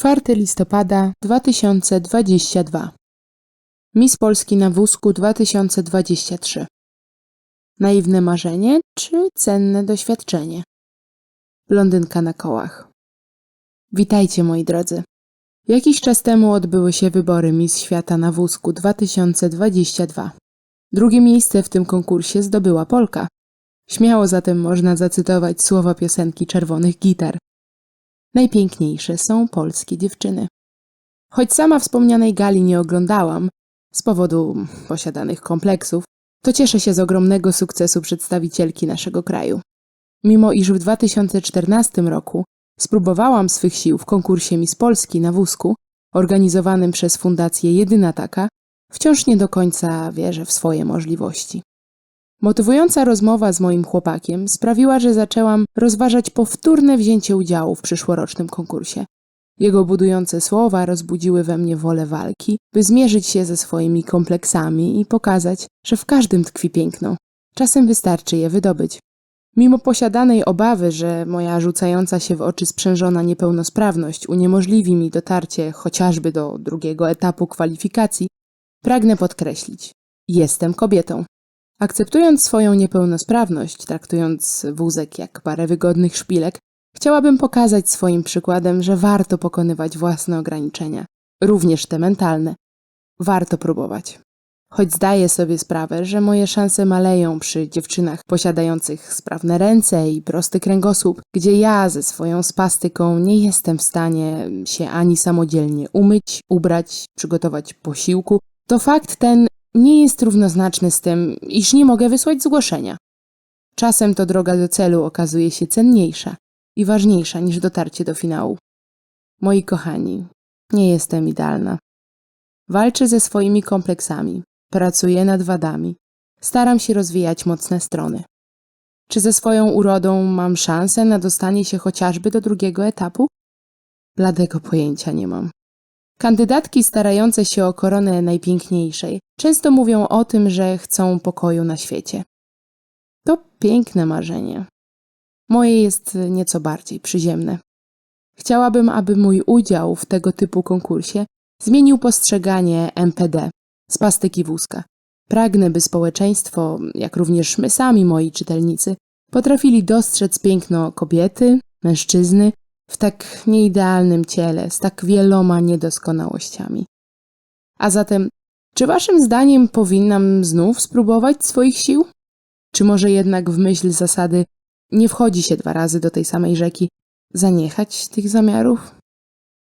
4 listopada 2022 Miss Polski na wózku 2023 Naiwne marzenie czy cenne doświadczenie? Blondynka na kołach. Witajcie moi drodzy. Jakiś czas temu odbyły się wybory Miss Świata na wózku 2022. Drugie miejsce w tym konkursie zdobyła Polka. Śmiało zatem można zacytować słowa piosenki Czerwonych Gitar. Najpiękniejsze są polskie dziewczyny. Choć sama wspomnianej gali nie oglądałam, z powodu posiadanych kompleksów, to cieszę się z ogromnego sukcesu przedstawicielki naszego kraju. Mimo iż w 2014 roku spróbowałam swych sił w konkursie Miss Polski na wózku, organizowanym przez Fundację Jedyna Taka, wciąż nie do końca wierzę w swoje możliwości. Motywująca rozmowa z moim chłopakiem sprawiła, że zaczęłam rozważać powtórne wzięcie udziału w przyszłorocznym konkursie. Jego budujące słowa rozbudziły we mnie wolę walki, by zmierzyć się ze swoimi kompleksami i pokazać, że w każdym tkwi piękno. Czasem wystarczy je wydobyć. Mimo posiadanej obawy, że moja rzucająca się w oczy sprzężona niepełnosprawność uniemożliwi mi dotarcie chociażby do drugiego etapu kwalifikacji, pragnę podkreślić: jestem kobietą. Akceptując swoją niepełnosprawność, traktując wózek jak parę wygodnych szpilek, chciałabym pokazać swoim przykładem, że warto pokonywać własne ograniczenia, również te mentalne. Warto próbować. Choć zdaję sobie sprawę, że moje szanse maleją przy dziewczynach posiadających sprawne ręce i prosty kręgosłup, gdzie ja ze swoją spastyką nie jestem w stanie się ani samodzielnie umyć, ubrać, przygotować posiłku, to fakt ten nie jest równoznaczny z tym, iż nie mogę wysłać zgłoszenia. Czasem to droga do celu okazuje się cenniejsza i ważniejsza niż dotarcie do finału. Moi kochani, nie jestem idealna. Walczę ze swoimi kompleksami, pracuję nad wadami, staram się rozwijać mocne strony. Czy ze swoją urodą mam szansę na dostanie się chociażby do drugiego etapu? Bladego pojęcia nie mam. Kandydatki starające się o koronę najpiękniejszej często mówią o tym, że chcą pokoju na świecie. To piękne marzenie. Moje jest nieco bardziej przyziemne. Chciałabym, aby mój udział w tego typu konkursie zmienił postrzeganie MPD, spastyki wózka. Pragnę, by społeczeństwo, jak również my sami, moi czytelnicy, potrafili dostrzec piękno kobiety, mężczyzny w tak nieidealnym ciele, z tak wieloma niedoskonałościami. A zatem, czy waszym zdaniem powinnam znów spróbować swoich sił? Czy może jednak w myśl zasady nie wchodzi się dwa razy do tej samej rzeki, zaniechać tych zamiarów?